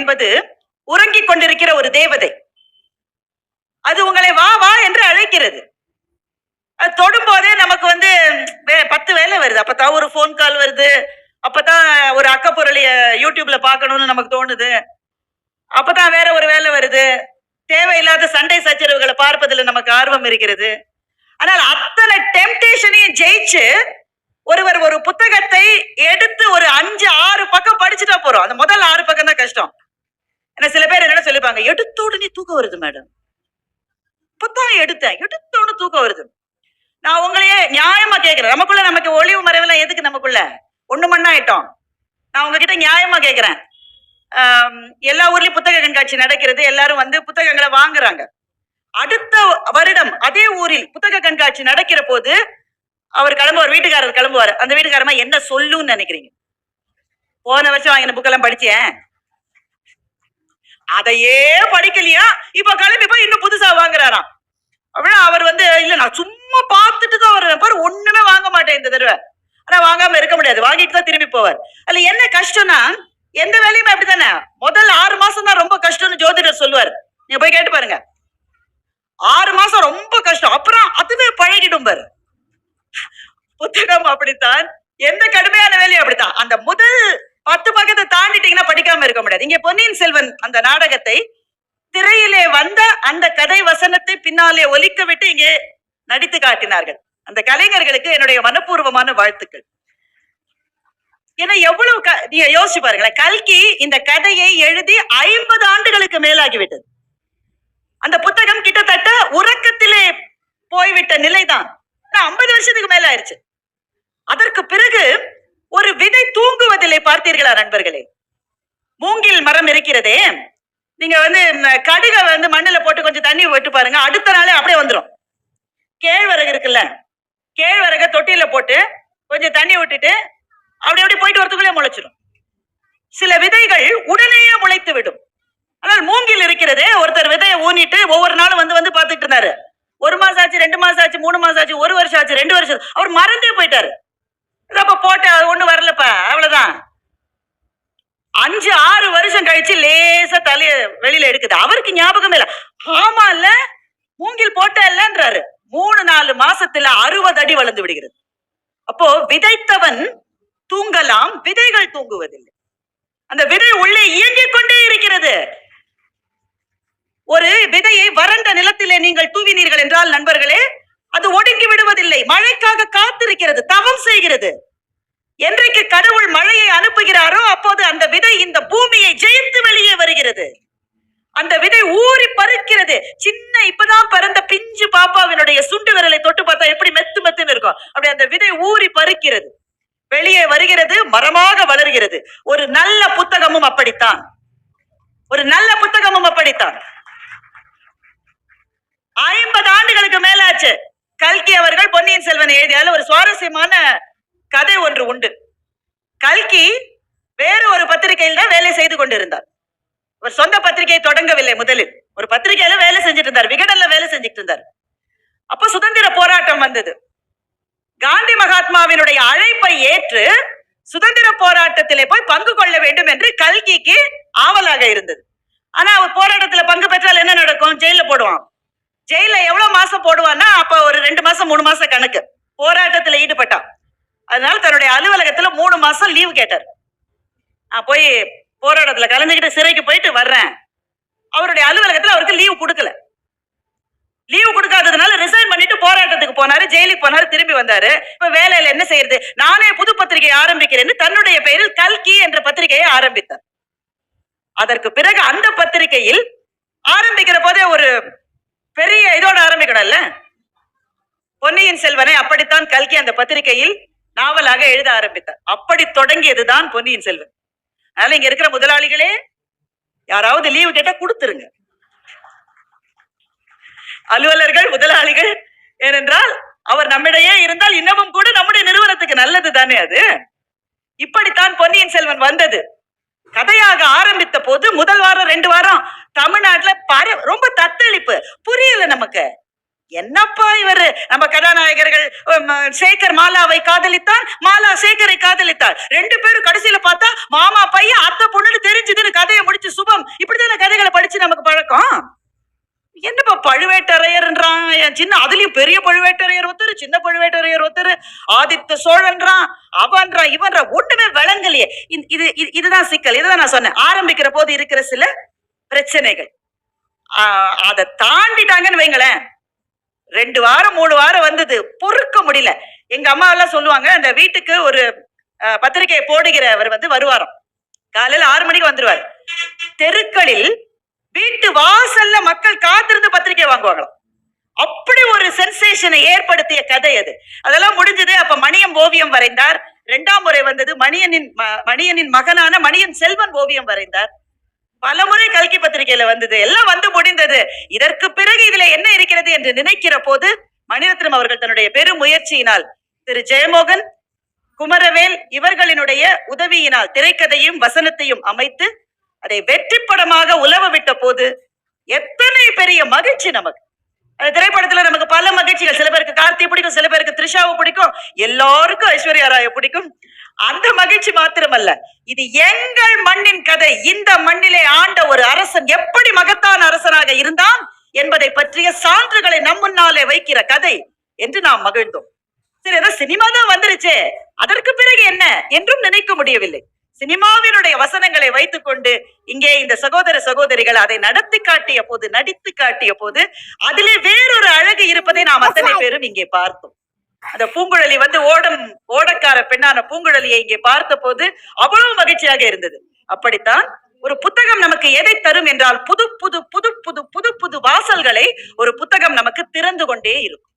என்பது உறங்கிக் கொண்டிருக்கிற ஒரு தேவதை. அது உங்களை வா வா என்று அழைக்கிறது. அது தொடும்போதே நமக்கு வந்து பத்து வேலை வருது. அப்பதான் ஒரு ஃபோன் கால் வருது. அப்பதான் ஒரு அக்கப்பொருளைய யூடியூப்ல பார்க்கணும்னு நமக்கு தோணுது. அப்பதான் வேற ஒரு வேலை வருது. தேவையில்லாத சண்டை சச்சரவுகளை பார்ப்பதில் நமக்கு ஆர்வம் இருக்கிறது. ஆனால் அத்தனை டெம்டேஷனையும் ஜெயிச்சு ஒருவர் ஒரு புத்தகத்தை எடுத்து ஒரு அஞ்சு ஆறு பக்கம் படிச்சுட்டா போறோம். அந்த முதல் ஆறு பக்கம் தான் கஷ்டம். ஆனா சில பேர் என்ன சொல்லிப்பாங்க எடுத்த உடனே தூக்கம் வருது மேடம் இப்பதான் எடுத்தேன் எடுத்த உடனே தூக்கம் வருது. நான் உங்களையே நியாயமா கேட்கிறேன். நமக்குள்ள நமக்கு ஒளிவு மறைவெல்லாம் எதுக்கு நமக்குள்ள? ஒண்ணு மண்ணா ஆயிட்டோம் நான் உங்ககிட்ட நியாயமா கேட்கிறேன். எல்லா ஊர்லயும் புத்தக கண்காட்சி நடக்கிறது எல்லாரும் வந்து புத்தகங்களை வாங்குறாங்க. அடுத்த வருடம் அதே ஊரில் புத்தக கண்காட்சி நடக்கிற போது அவர் கிளம்புவார் வீட்டுக்காரர் கிளம்புவார். அந்த வீட்டுக்காரமா என்ன சொல்லுன்னு நினைக்கிறீங்க? போன வருஷம் வாங்கின புக்கெல்லாம் படிச்சேன் அதையே படிக்கலையா? இப்ப கிளம்பி போய் இன்னும் புதுசா வாங்குறாராம். அப்படின்னா அவர் வந்து இல்ல நான் சும்மா பார்த்துட்டு தான் வருவேன் பாரு ஒண்ணுமே வாங்க மாட்டேன் இந்த தடவை. ஆனா வாங்காம இருக்க முடியாது. வாங்கிட்டு தான் திரும்பி போவார். அதுல என்ன கஷ்டம்னா எந்த வேலையுமே அப்படித்தானே? முதல் ஆறு மாசம் தான் ரொம்ப கஷ்டம்னு ஜோதிடர் சொல்லுவார். நீங்க போய் கேட்டு பாருங்க. ஆறு மாசம் ரொம்ப கஷ்டம். அப்புறம் அதுவே பழகிடும் பாரு. புத்தகம் அப்படித்தான். எந்த கடுமையான வேலையும் அப்படித்தான். அந்த முதல் பத்து பக்கத்தை தாண்டிட்டீங்கன்னா படிக்காம இருக்க முடியாது. இங்க பொன்னியின் செல்வன் அந்த நாடகத்தை திரையிலே வந்த அந்த கதை வசனத்தை பின்னாலே ஒலிக்க விட்டு இங்கே நடித்து காட்டினார்கள். அந்த கலைஞர்களுக்கு என்னுடைய மனப்பூர்வமான வாழ்த்துக்கள். ஏன்னா எவ்வளவு க- நீங்க யோசிச்சு பாருங்களேன். கல்கி இந்த கதையை எழுதி ஐம்பது ஆண்டுகளுக்கு மேலாகிவிட்டது. அந்த புத்தகம் கிட்டத்தட்ட உறக்கத்திலே போய்விட்ட நிலைதான். ஐம்பது வருஷத்துக்கு மேல ஆயிடுச்சு. அதற்கு பிறகு ஒரு விதை தூங்குவதில்லை பார்த்தீர்களா நண்பர்களே? மூங்கில் மரம் இருக்கிறதே. நீங்க வந்து கடுகை வந்து மண்ணுல போட்டு கொஞ்சம் தண்ணி விட்டு பாருங்க. அடுத்த நாளே அப்படியே வந்துடும் கேழ்வரகு இருக்குல்ல கேழ்வரக தொட்டியில போட்டு கொஞ்சம் தண்ணி விட்டுட்டு அப்படி அப்படி போயிட்டு வரத்துக்குள்ளே முளைச்சிடும் சில விதைகள் உடனேயே முளைத்து விடும். ஆனால் மூங்கில் இருக்கிறதே ஒருத்தர் விதையை ஊனிட்டு ஒவ்வொரு நாளும் வந்து வந்து பார்த்துட்டு இருந்தாரு. ஒரு மாசம் ஆச்சு ரெண்டு மாசம் ஆச்சு மூணு மாசம் ஆச்சு ஒரு வருஷம் ஆச்சு ரெண்டு வருஷம் ஆச்சு. அவர் மறந்தே போயிட்டாரு. இது அப்ப போட்ட ஒண்ணு வரலப்பா. அவ்வளவுதான். அஞ்சு ஆறு வருஷம் கழிச்சு லேசா தலைய வெளியில எடுக்குது. அவருக்கு ஞாபகம் இல்ல. ஆமா இல்ல மூங்கில் போட்ட இல்லன்றாரு. மூணு நாலு மாசத்துல அறுபது அடி வளர்ந்து விடுகிறது. அப்போ விதைத்தவன் தூங்கலாம் விதைகள் தூங்குவதில்லை. அந்த விதை உள்ளே இயங்கிக் கொண்டே இருக்கிறது. ஒரு விதையை வறண்ட நிலத்திலே நீங்கள் தூவினீர்கள் என்றால் நண்பர்களே அது ஒடுங்கி விடுவதில்லை. மழைக்காக காத்திருக்கிறது தவம் செய்கிறது. என்றைக்கு கடவுள் மழையை அனுப்புகிறாரோ அப்போது அந்த விதை இந்த பூமியை ஜெயித்து வெளியே வருகிறது. அந்த விதை ஊறி பருக்கிறது சின்ன இப்பதான் பிறந்த பிஞ்சு பாப்பாவினுடைய சுண்டு விரலை தொட்டு பார்த்தா எப்படி மெத்து மெத்துன்னு இருக்கும். அப்படி அந்த விதை ஊறி பருக்கிறது வெளியே வருகிறது மரமாக வளர்கிறது. ஒரு நல்ல புத்தகமும் அப்படித்தான். ஒரு நல்ல புத்தகமும் அப்படித்தான். ஐம்பது ஆண்டுகளுக்கு மேலாச்சு. கல்கி அவர்கள் பொன்னியின் செல்வன் எழுதியால ஒரு சுவாரஸ்யமான கதை ஒன்று உண்டு. கல்கி வேறு ஒரு பத்திரிகையில் தான் வேலை செய்து கொண்டிருந்தார். ஒரு சொந்த பத்திரிகையை தொடங்கவில்லை முதலில். ஒரு பத்திரிகையில வேலை செஞ்சுட்டு இருந்தார். விகடன்ல வேலை செஞ்சுட்டு இருந்தார். அப்ப சுதந்திர போராட்டம் வந்தது. காந்தி மகாத்மாவினுடைய அழைப்பை ஏற்று சுதந்திர போராட்டத்திலே போய் பங்கு கொள்ள வேண்டும் என்று கல்கிக்கு ஆவலாக இருந்தது. ஆனா அவர் போராட்டத்துல பங்கு பெற்றால் என்ன நடக்கும்? ஜெயில போடுவான். ஜெயில எவ்வளவு மாசம் போடுவான்னா அப்ப ஒரு ரெண்டு மாசம் மூணு மாசம் கணக்கு. போராட்டத்துல ஈடுபட்டான். அதனால தன்னுடைய அலுவலகத்துல மூணு மாசம் லீவு கேட்டார். நான் போய் போராட்டத்துல கலந்துக்கிட்டு சிறைக்கு போயிட்டு வர்றேன். அவருடைய அலுவலகத்துல அவருக்கு லீவு கொடுக்கல. லீவு கொடுக்காததுனால ரிசைன் பண்ணிட்டு போராட்டத்துக்கு போனாரு ஜெயிலுக்கு போனாரு திரும்பி வந்தாரு. இப்ப வேலையில என்ன செய்யறது? நானே புது பத்திரிகையை ஆரம்பிக்கிறேன்னு தன்னுடைய பெயரில் கல்கி என்ற பத்திரிகையை ஆரம்பித்தார். அதற்கு பிறகு அந்த பத்திரிகையில் ஆரம்பிக்கிற போதே ஒரு பெரிய இதோட ஆரம்பிக்கணும்ல? பொன்னியின் செல்வனை அப்படித்தான் கல்கி அந்த பத்திரிகையில் நாவலாக எழுத ஆரம்பித்தார். அப்படி தொடங்கியதுதான் பொன்னியின் செல்வன். அதனால இங்க இருக்கிற முதலாளிகளே யாராவது லீவு கேட்டா கொடுத்துருங்க. அலுவலர்கள் முதலாளிகள் ஏனென்றால் அவர் நம்மிடையே இருந்தால் இன்னமும் கூட நம்முடைய நிறுவனத்துக்கு நல்லது தானே அது? இப்படித்தான் பொன்னியின் செல்வன் வந்தது. கதையாக ஆரம்பித்த போது முதல் வாரம் ரெண்டு வாரம் தமிழ்நாட்டுல பர ரொம்ப தத்தளிப்பு. புரியல நமக்கு. என்னப்பா இவர்? நம்ம கதாநாயகர்கள் சேகர் மாலாவை காதலித்தான் மாலா சேகரை காதலித்தார். ரெண்டு பேரும் கடைசியில பார்த்தா மாமா பையன் அத்தை பொண்ணுன்னு தெரிஞ்சதுன்னு கதையை முடிச்சு சுபம். இப்படித்தான கதைகளை படிச்சு நமக்கு பழக்கம்? என்னப்பா பழுவேட்டரையர்ன்றான்? என் சின்ன அதுலயும் பெரிய பழுவேட்டரையர் ஒருத்தர் சின்ன பழுவேட்டரையர் ஒருத்தர். ஆதித்த சோழன்றான் அவன்றான் இவன்றான். ஒண்ணுமே விளங்கலையே. இது இது- இதுதான் சிக்கல். இதுதான் நான் சொன்னேன். ஆரம்பிக்கிற போது இருக்கிற சில பிரச்சனைகள். அதை தாண்டிட்டாங்கன்னு வைங்களேன். ரெண்டு வாரம் மூணு வாரம் வந்தது. பொறுக்க முடியல. எங்க அம்மா எல்லாம் சொல்லுவாங்க அந்த வீட்டுக்கு ஒரு பத்திரிகையை போடுகிறவர் வந்து வருவாராம். காலையில ஆறு மணிக்கு வந்துருவார். தெருக்களில் வீட்டு வாசல்ல மக்கள் காத்திருந்து பத்திரிகை வாங்குவாங்களாம். அப்படி ஒரு சென்சேஷனை ஏற்படுத்திய கதை அது. அதெல்லாம் முடிஞ்சது அப்ப மணியம் ஓவியம் வரைந்தார். இரண்டாம் முறை வந்தது மணியனின் ம- மணியனின் மகனான மணியன் செல்வன் ஓவியம் வரைந்தார். பலமுறை கல்கி பத்திரிகையில வந்தது. எல்லாம் வந்து முடிந்தது. இதற்கு பிறகு இதுல என்ன இருக்கிறது என்று நினைக்கிற போது மணிரத்னம் அவர்கள் தன்னுடைய பெரும் முயற்சியினால் திரு ஜெயமோகன் குமரவேல் இவர்களினுடைய உதவியினால் திரைக்கதையும் வசனத்தையும் அமைத்து அதை வெற்றி படமாக உலவ விட்ட போது எத்தனை பெரிய மகிழ்ச்சி நமக்கு. அந்த திரைப்படத்துல நமக்கு பல மகிழ்ச்சிகள். சில பேருக்கு கார்த்தி பிடிக்கும் சில பேருக்கு த்ரிஷாவை பிடிக்கும். எல்லாருக்கும் ஐஸ்வர்யா ராய பிடிக்கும். அந்த மகிழ்ச்சி மாத்திரமல்ல. இது எங்கள் மண்ணின் கதை. இந்த மண்ணிலே ஆண்ட ஒரு அரசன் எப்படி மகத்தான அரசனாக இருந்தான் என்பதை பற்றிய சான்றுகளை நம் முன்னாலே வைக்கிற கதை என்று நாம் மகிழ்ந்தோம். சரி ஏதோ சினிமா தான் வந்துருச்சே. அதற்கு பிறகு என்ன என்றும் நினைக்க முடியவில்லை. சினிமாவினுடைய வசனங்களை வைத்துக்கொண்டு இங்கே இந்த சகோதர சகோதரிகள் அதை நடத்தி காட்டிய போது நடித்து காட்டிய போது அதிலே வேறொரு அழகு இருப்பதை நாம் அத்தனை பேரும் இங்கே பார்த்தோம். அந்த பூங்குழலி வந்து ஓடம் ஓடக்கார பெண்ணான பூங்குழலியை இங்கே பார்த்த போது அவ்வளவு மகிழ்ச்சியாக இருந்தது. அப்படித்தான் ஒரு புத்தகம் நமக்கு எதை தரும் என்றால் புது புது புது புது புது புது வாசல்களை ஒரு புத்தகம் நமக்கு திறந்து கொண்டே இருக்கும்.